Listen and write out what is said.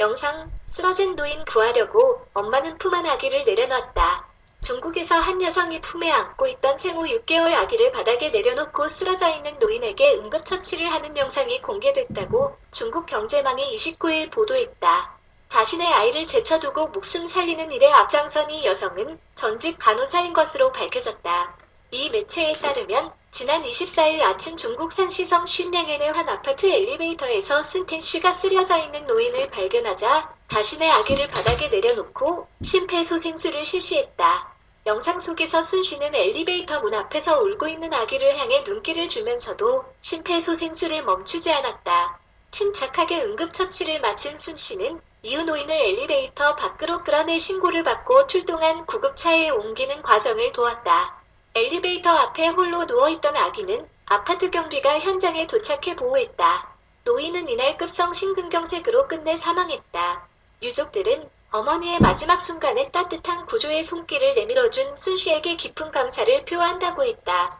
영상, 쓰러진 노인 구하려고 엄마는 품안 아기를 내려놨다. 중국에서 한 여성이 품에 안고 있던 생후 6개월 아기를 바닥에 내려놓고 쓰러져 있는 노인에게 응급처치를 하는 영상이 공개됐다고 중국 경제망이 29일 보도했다. 자신의 아이를 제쳐두고 목숨 살리는 일에 앞장선 이 여성은 전직 간호사인 것으로 밝혀졌다. 이 매체에 따르면 지난 24일 아침 중국 산시성 쉰량엔의 한 아파트 엘리베이터에서 순틴 씨가 쓰러져 있는 노인을 발견하자 자신의 아기를 바닥에 내려놓고 심폐소생술을 실시했다. 영상 속에서 순 씨는 엘리베이터 문 앞에서 울고 있는 아기를 향해 눈길을 주면서도 심폐소생술을 멈추지 않았다. 침착하게 응급처치를 마친 순 씨는 이후 노인을 엘리베이터 밖으로 끌어내 신고를 받고 출동한 구급차에 옮기는 과정을 도왔다. 엘리베이터 앞에 홀로 누워있던 아기는 아파트 경비가 현장에 도착해 보호했다. 노인은 이날 급성 심근경색으로 끝내 사망했다. 유족들은 어머니의 마지막 순간에 따뜻한 구조의 손길을 내밀어준 순 씨에게 깊은 감사를 표한다고 했다.